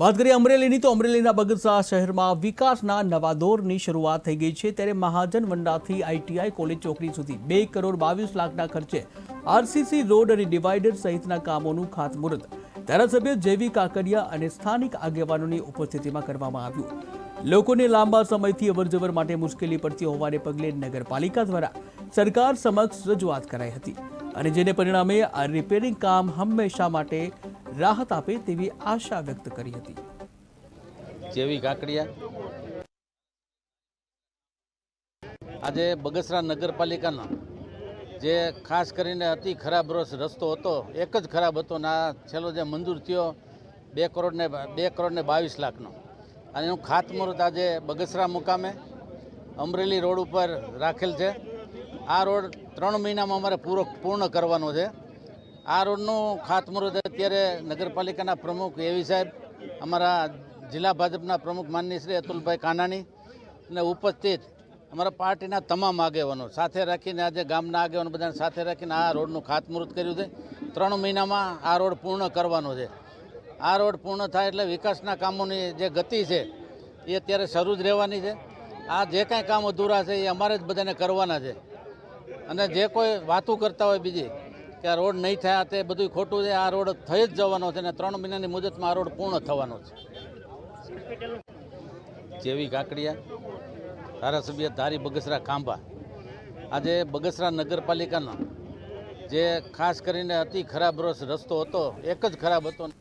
વાત કરીએ અમરેલીની, તો અમરેલીના બગસરા શહેરમાં વિકાસના નવા દોરની શરૂઆત થઈ ગઈ છે. ત્યારે મહાજન વંડાથી આઈટીઆઈ કોલેજ ચોકડી સુધી બે કરોડ બાવીસ લાખના ખર્ચે આરસીસી રોડ અને ડિવાઈડર સહિતના કામોનું ખાતમુહૂર્ત ધારાસભ્ય જેવી કાકડિયા અને સ્થાનિક આગેવાનોની ઉપસ્થિતિમાં કરવામાં આવ્યું. લોકોને લાંબા સમયથી અવરજવર માટે મુશ્કેલી પડતી હોવાને પગલે નગરપાલિકા દ્વારા સરકાર સમક્ષ રજૂઆત કરાઈ હતી અને જેને પરિણામે આ રિપેરિંગ કામ હંમેશા માટે રાહત આપે તેવી આશા વ્યક્ત કરી હતી. જેવી કાકડિયા. આજે બગસરા નગરપાલિકાનો જે ખાસ કરીને અતિ ખરાબ રસ રસ્તો હતો, એક જ ખરાબ હતો ને આ છેલ્લો જે મંજૂર થયો, બે કરોડને બે કરોડને બાવીસ લાખનો. અને એનું ખાતમુહૂર્ત આજે બગસરા મુકામે અમરેલી રોડ ઉપર રાખેલ છે. આ રોડ ત્રણ મહિનામાં અમારે પૂરો, પૂર્ણ કરવાનો છે. આ રોડનું ખાતમુહૂર્ત અત્યારે નગરપાલિકાના પ્રમુખ એવી સાહેબ, અમારા જિલ્લા ભાજપના પ્રમુખ માનની શ્રી અતુલભાઈ કાનાણી અને ઉપસ્થિત અમારા પાર્ટીના તમામ આગેવાનો સાથે રાખીને આજે ગામના આગેવાનો બધાને સાથે રાખીને આ રોડનું ખાતમુહૂર્ત કર્યું છે. ત્રણ મહિનામાં આ રોડ પૂર્ણ કરવાનો છે. આ રોડ પૂર્ણ થાય એટલે વિકાસના કામોની જે ગતિ છે, એ અત્યારે શરૂ જ રહેવાની છે. આ જે કાંઈ કામ અધૂરા છે, એ અમારે જ બધાને કરવાના છે. અને જે કોઈ વાતું કરતા હોય બીજી કે આ રોડ નહીં થાય તે બધું ખોટું છે, આ રોડ થઈ જ જવાનો છે અને ત્રણ મહિનાની મુદતમાં આ રોડ પૂર્ણ થવાનો છે. જેવી કાકડિયા, ધારાસભ્ય ધારી બગસરા ખાંભા. આજે બગસરા નગરપાલિકાનો જે ખાસ કરીને અતિ ખરાબ રસ રસ્તો હતો, એક જ ખરાબ હતો.